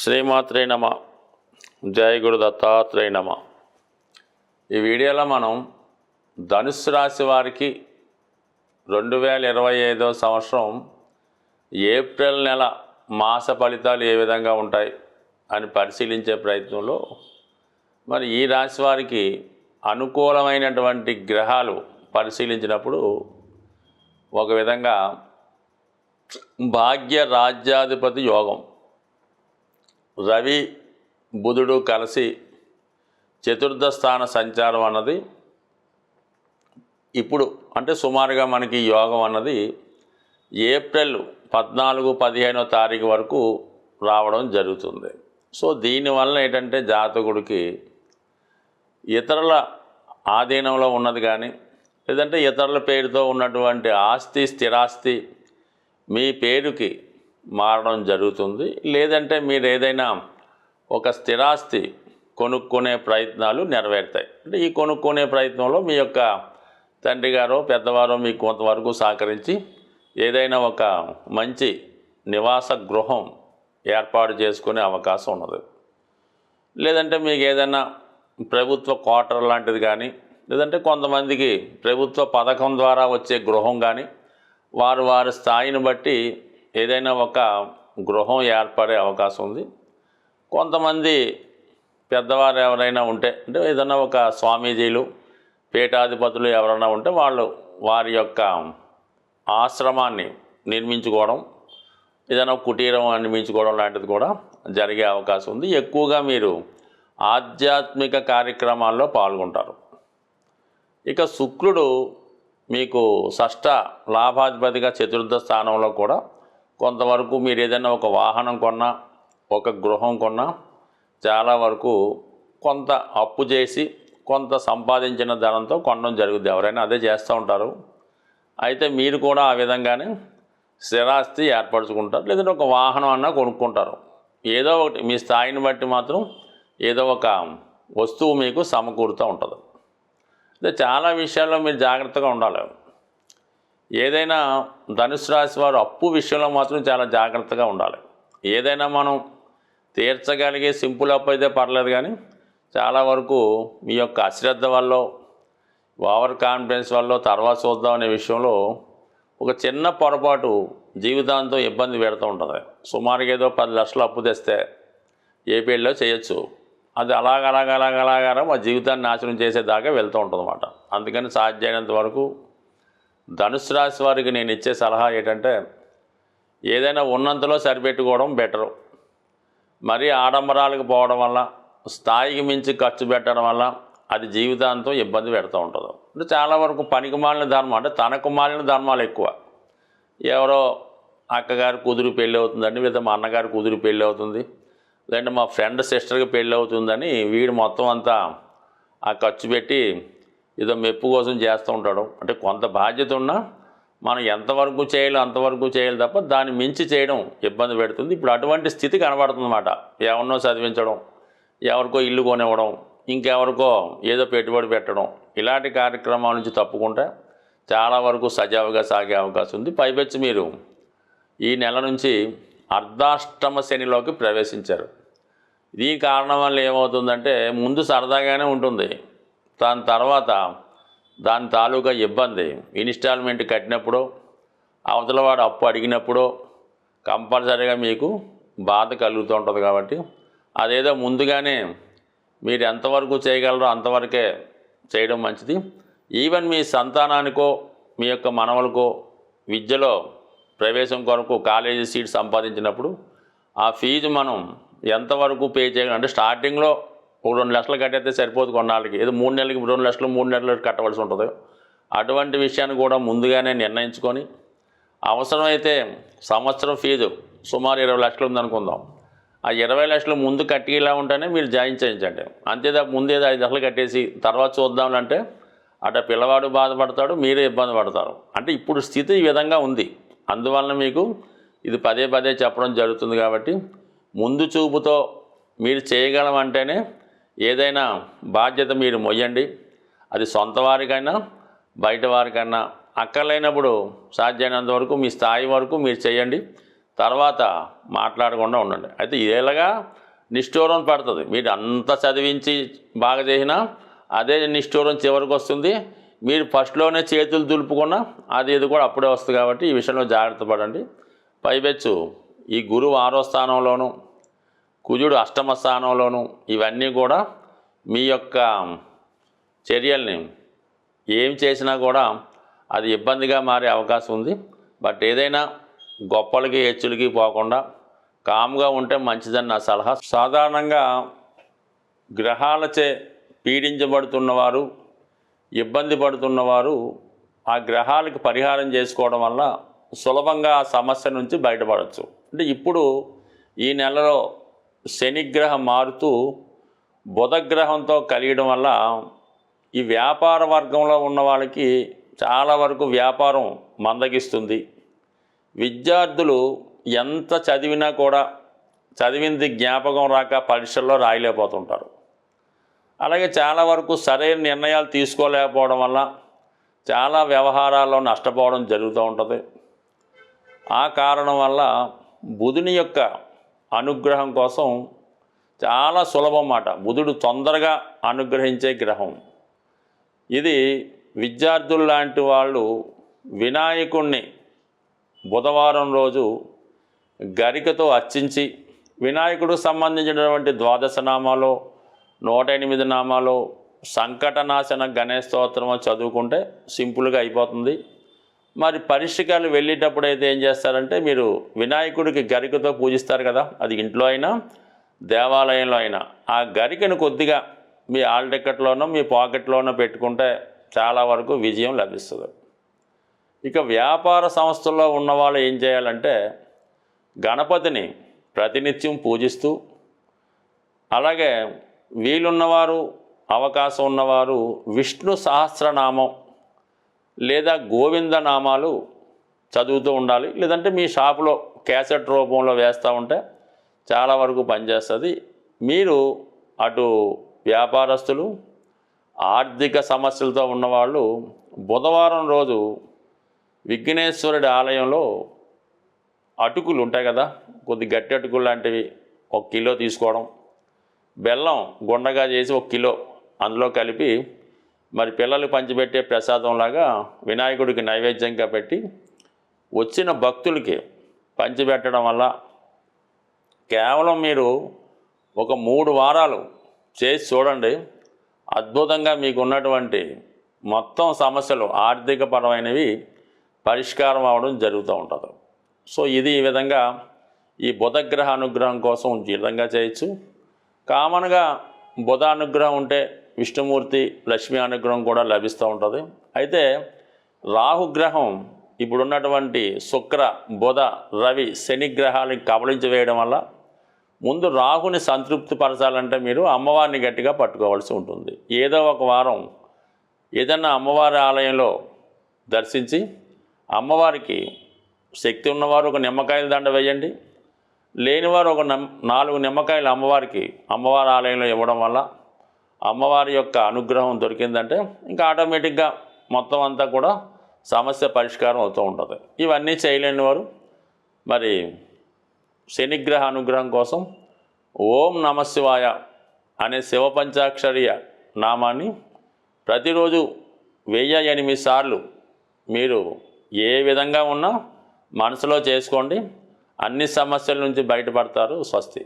శ్రీమాత్రే నమ. జయ గురు దత్తాత్రేయ నమ. ఈ వీడియోలో మనం ధనుస్సు రాశి వారికి రెండు వేల ఇరవై ఐదో సంవత్సరం ఏప్రిల్ నెల మాస ఫలితాలు ఏ విధంగా ఉంటాయి అని పరిశీలించే ప్రయత్నంలో మరి ఈ రాశి వారికి అనుకూలమైనటువంటి గ్రహాలు పరిశీలించినప్పుడు ఒక విధంగా భాగ్య రాజ్యాధిపతి యోగం. రవి బుధుడు కలిసి చతుర్థ స్థాన సంచారం అన్నది ఇప్పుడు అంటే సుమారుగా మనకి యోగం అన్నది ఏప్రిల్ పద్నాలుగు పదిహేనో తారీఖు వరకు రావడం జరుగుతుంది. సో దీనివల్ల ఏంటంటే జాతకుడికి ఇతరుల ఆధీనంలో ఉన్నది కానీ లేదంటే ఇతరుల పేరుతో ఉన్నటువంటి ఆస్తి స్థిరాస్తి మీ పేరుకి మారడం జరుగుతుంది. లేదంటే మీరు ఏదైనా ఒక స్థిరాస్తి కొనుక్కునే ప్రయత్నాలు నెరవేరుతాయి. అంటే ఈ కొనుక్కునే ప్రయత్నంలో మీ యొక్క తండ్రి గారో పెద్దవారో మీకు కొంతవరకు సహకరించి ఏదైనా ఒక మంచి నివాస గృహం ఏర్పాటు చేసుకునే అవకాశం ఉన్నది. లేదంటే మీకు ఏదైనా ప్రభుత్వ క్వార్టర్ లాంటిది కానీ లేదంటే కొంతమందికి ప్రభుత్వ పథకం ద్వారా వచ్చే గృహం కానీ వారు వారి స్థాయిని బట్టి ఏదైనా ఒక గృహం ఏర్పడే అవకాశం ఉంది. కొంతమంది పెద్దవారు ఎవరైనా ఉంటే అంటే ఏదైనా ఒక స్వామీజీలు పీఠాధిపతులు ఎవరైనా ఉంటే వాళ్ళు వారి యొక్క ఆశ్రమాన్ని నిర్మించుకోవడం ఏదైనా కుటీరం నిర్మించుకోవడం లాంటిది కూడా జరిగే అవకాశం ఉంది. ఎక్కువగా మీరు ఆధ్యాత్మిక కార్యక్రమాల్లో పాల్గొంటారు. ఇక శుక్రుడు మీకు షష్ట లాభాధిపతిగా చతుర్థ స్థానంలో కూడా కొంతవరకు మీరు ఏదైనా ఒక వాహనం కొన్నా ఒక గృహం కొన్నా చాలా వరకు కొంత అప్పు చేసి కొంత సంపాదించిన ధనంతో కొనడం జరుగుద్ది. ఎవరైనా అదే చేస్తూ ఉంటారు. అయితే మీరు కూడా ఆ విధంగానే స్థిరాస్తి ఏర్పరచుకుంటారు. లేదంటే ఒక వాహనం అన్నా కొనుక్కుంటారు. ఏదో ఒకటి మీ స్థాయిని బట్టి మాత్రం ఏదో ఒక వస్తువు మీకు సమకూరుతూ ఉంటుంది. అంటే చాలా విషయాల్లో మీరు జాగ్రత్తగా ఉండాలి. ఏదైనా ధనుసు రాశి వారు అప్పు విషయంలో మాత్రం చాలా జాగ్రత్తగా ఉండాలి. ఏదైనా మనం తీర్చగలిగే సింపుల్ అప్పు అయితే పర్లేదు కానీ చాలా వరకు మీ యొక్క అశ్రద్ధ వల్ల ఓవర్ కాన్ఫిడెన్స్ వల్ల తర్వాత చూద్దాం అనే విషయంలో ఒక చిన్న పొరపాటు జీవితాంతం ఇబ్బంది పెడుతూ ఉంటుంది. సుమారుగా ఏదో పది లక్షలు అప్పు తెస్తే ఏపీలో చేయొచ్చు. అది అలాగ అలాగ అలాగ అలాగారా మా జీవితాన్ని నాశనం చేసేదాకా వెళ్తూ ఉంటుంది అన్నమాట అందుకని సాధ్యమైనంత వరకు ధనుసు రాశి వారికి నేను ఇచ్చే సలహా ఏంటంటే ఏదైనా ఉన్నంతలో సరిపెట్టుకోవడం బెటరు మరీ ఆడంబరాలకు పోవడం వల్ల స్థాయికి మించి ఖర్చు పెట్టడం వల్ల అది జీవితాంతం ఇబ్బంది పెడుతూ ఉంటుంది. అంటే చాలా వరకు పనికి మాలిన ధర్మం అంటే తనకు మాలిన ధర్మాలు ఎక్కువ. ఎవరో అక్కగారి కూతురు పెళ్ళి అవుతుందండి లేదా మా అన్నగారి కూతురు పెళ్ళి అవుతుంది లేదంటే మా ఫ్రెండ్ సిస్టర్కి పెళ్ళి అవుతుందని వీడు మొత్తం అంతా ఆ ఖర్చు పెట్టి ఏదో మెప్పు కోసం చేస్తూ ఉంటాడు. అంటే కొంత బాధ్యత ఉన్నా మనం ఎంతవరకు చేయాలో అంతవరకు చేయాలి తప్ప దాన్ని మించి చేయడం ఇబ్బంది పెడుతుంది. ఇప్పుడు అటువంటి స్థితి కనబడుతుందన్నమాట. ఎవరినో చదివించడం ఎవరికో ఇల్లు కొనివ్వడం ఇంకెవరికో ఏదో పెట్టుబడి పెట్టడం ఇలాంటి కార్యక్రమాల నుంచి తప్పుకుంటే చాలా వరకు సజావుగా సాగే అవకాశం ఉంది. పైపెచ్చి మీరు ఈ నెల నుంచి అర్ధాష్టమ శనిలోకి ప్రవేశించారు. దీని కారణం వల్ల ఏమవుతుందంటే ముందు సరదాగానే ఉంటుంది. దాని తర్వాత దాని తాలూకా ఇబ్బంది. ఇన్స్టాల్మెంట్ కట్టినప్పుడు అవతల వాడు అప్పు అడిగినప్పుడు కంపల్సరీగా మీకు బాధ కలుగుతూ ఉంటుంది కాబట్టి అదేదో ముందుగానే మీరు ఎంతవరకు చేయగలరో అంతవరకే చేయడం మంచిది. ఈవెన్ మీ సంతానానికో మీ యొక్క మనవలకో విద్యలో ప్రవేశం కొరకు కాలేజీ సీట్ సంపాదించినప్పుడు ఆ ఫీజు మనం ఎంతవరకు పే చేయగలం అంటే స్టార్టింగ్లో ఒక రెండు లక్షలు కట్టేస్తే సరిపోదు కొన్నాళ్ళకి. ఏదో మూడు నెలలకి రెండు లక్షలు మూడు నెలలు కట్టవలసి ఉంటుంది. అటువంటి విషయాన్ని కూడా ముందుగానే నిర్ణయించుకొని అవసరమైతే సంవత్సరం ఫీజు సుమారు ఇరవై లక్షలు ఉందనుకుందాం. ఆ ఇరవై లక్షలు ముందు కట్టేలా ఉంటేనే మీరు జాయిన్ చేయించండి. అంతేదా ముందేదో ఐదు లక్షలు కట్టేసి తర్వాత చూద్దామంటే అట పిల్లవాడు బాధపడతాడు మీరే ఇబ్బంది పడతారు. అంటే ఇప్పుడు స్థితి ఈ విధంగా ఉంది. అందువలన మీకు ఇది పదే పదే చెప్పడం జరుగుతుంది కాబట్టి ముందు చూపుతో మీరు చేయగలం అంటేనే ఏదైనా బాధ్యత మీరు మొయ్యండి. అది సొంత వారికైనా బయట వారికైనా. అక్కర్లేనప్పుడు సాధ్యమైనంత వరకు మీ స్థాయి వరకు మీరు చేయండి. తర్వాత మాట్లాడకుండా ఉండండి. అయితే ఇదేలాగా నిష్ఠూరం పడుతుంది. మీరు అంత చదివించి బాగా చేసినా అదే నిష్ఠూరం చివరికి వస్తుంది. మీరు ఫస్ట్లోనే చేతులు దులుపుకున్నా అది ఇది కూడా అప్పుడే వస్తుంది కాబట్టి ఈ విషయంలో జాగ్రత్త పడండి. పైపెచ్చు. ఈ గురువు ఆరో స్థానంలోనూ కుజుడు అష్టమ స్థానంలోను ఇవన్నీ కూడా మీ యొక్క చర్యల్ని ఏం చేసినా కూడా అది ఇబ్బందిగా మారే అవకాశం ఉంది. బట్ ఏదైనా గొప్పలకి హెచ్చులకి పోకుండా కామ్గా ఉంటే మంచిదని నా సలహా. సాధారణంగా గ్రహాలచే పీడించబడుతున్నవారు ఇబ్బంది పడుతున్నవారు ఆ గ్రహాలకు పరిహారం చేసుకోవడం వల్ల సులభంగా ఆ సమస్య నుంచి బయటపడవచ్చు అంటే ఇప్పుడు ఈ నెలలో శనిగ్రహం మారుతూ బుధగ్రహంతో కలియడం వల్ల ఈ వ్యాపార వర్గంలో ఉన్న వాళ్ళకి చాలా వరకు వ్యాపారం మందగిస్తుంది. విద్యార్థులు ఎంత చదివినా కూడా చదివింది జ్ఞాపకం రాక పరీక్షల్లో రాయలేకపోతుంటారు. అలాగే చాలా వరకు సరైన నిర్ణయాలు తీసుకోలేకపోవడం వల్ల చాలా వ్యవహారాల్లో నష్టపోవడం జరుగుతూ ఉంటుంది. ఆ కారణం వల్ల బుధుని యొక్క అనుగ్రహం కోసం చాలా సులభం మాట బుధుడు తొందరగా అనుగ్రహించే గ్రహం. ఇది విద్యార్థులు లాంటి వాళ్ళు వినాయకుణ్ణి బుధవారం రోజు గరికతో అర్చించి వినాయకుడు సంబంధించినటువంటి ద్వాదశ నామాలు నూట ఎనిమిది నామాలు సంకటనాశన గణేష్ స్తోత్రం చదువుకుంటే సింపుల్గా అయిపోతుంది. మరి పరీక్షకాలు వెళ్ళేటప్పుడు అయితే ఏం చేస్తారంటే మీరు వినాయకుడికి గరికతో పూజిస్తారు కదా అది ఇంట్లో అయినా దేవాలయంలో అయినా. ఆ గరికను కొద్దిగా మీ ఆల్ మీ పాకెట్లోనో పెట్టుకుంటే చాలా వరకు విజయం లభిస్తుంది. ఇక వ్యాపార సంస్థల్లో ఉన్నవాళ్ళు ఏం చేయాలంటే గణపతిని ప్రతినిత్యం పూజిస్తూ అలాగే వీలున్నవారు అవకాశం ఉన్నవారు విష్ణు సహస్రనామం లేదా గోవింద నామాలు చదువుతూ ఉండాలి. లేదంటే మీ షాపులో క్యాసెట్ రూపంలో వేస్తూ ఉంటే చాలా వరకు పనిచేస్తుంది. మీరు అటు వ్యాపారస్తులు ఆర్థిక సమస్యలతో ఉన్నవాళ్ళు బుధవారం రోజు విఘ్నేశ్వరుడి ఆలయంలో అటుకులు ఉంటాయి కదా కొద్ది గట్టి అటుకులు లాంటివి ఒక కిలో తీసుకోవడం బెల్లం గుండగా చేసి ఒక కిలో అందులో కలిపి మరి పిల్లలు పంచిపెట్టే ప్రసాదంలాగా వినాయకుడికి నైవేద్యంగా పెట్టి వచ్చిన భక్తులకి పంచిపెట్టడం వల్ల కేవలం మీరు ఒక మూడు వారాలు చేసి చూడండి అద్భుతంగా మీకు ఉన్నటువంటి మొత్తం సమస్యలు ఆర్థికపరమైనవి పరిష్కారం అవడం జరుగుతూ ఉంటుంది. సో ఇది ఈ విధంగా ఈ బుధగ్రహ అనుగ్రహం కోసం ఈ విధంగా చేయొచ్చు. కామన్గా బుధ అనుగ్రహం ఉంటే విష్ణుమూర్తి లక్ష్మీ అనుగ్రహం కూడా లభిస్తూ ఉంటుంది. అయితే రాహుగ్రహం ఇప్పుడున్నటువంటి శుక్ర బుధ రవి శని గ్రహాలను కబలించి వేయడం వల్ల ముందు రాహుని సంతృప్తి పరచాలంటే మీరు అమ్మవారిని గట్టిగా పట్టుకోవాల్సి ఉంటుంది. ఏదో ఒక వారం ఏదన్నా అమ్మవారి ఆలయంలో దర్శించి అమ్మవారికి శక్తి ఉన్నవారు ఒక నిమ్మకాయల దండ వేయండి. లేనివారు ఒక నాలుగు నిమ్మకాయలు అమ్మవారికి అమ్మవారి ఆలయంలో ఇవ్వడం వల్ల అమ్మవారి యొక్క అనుగ్రహం దొరికిందంటే ఇంకా ఆటోమేటిక్గా మొత్తం అంతా కూడా సమస్య పరిష్కారం అవుతూ ఉంటుంది. ఇవన్నీ చేయలేని వారు మరి శనిగ్రహ అనుగ్రహం కోసం ఓం నమశివాయ అనే శివపంచాక్షరయ నామాన్ని ప్రతిరోజు వెయ్యి ఎనిమిది సార్లు మీరు ఏ విధంగా ఉన్నా మనసులో చేసుకోండి. అన్ని సమస్యల నుంచి బయటపడతారు స్వస్తి.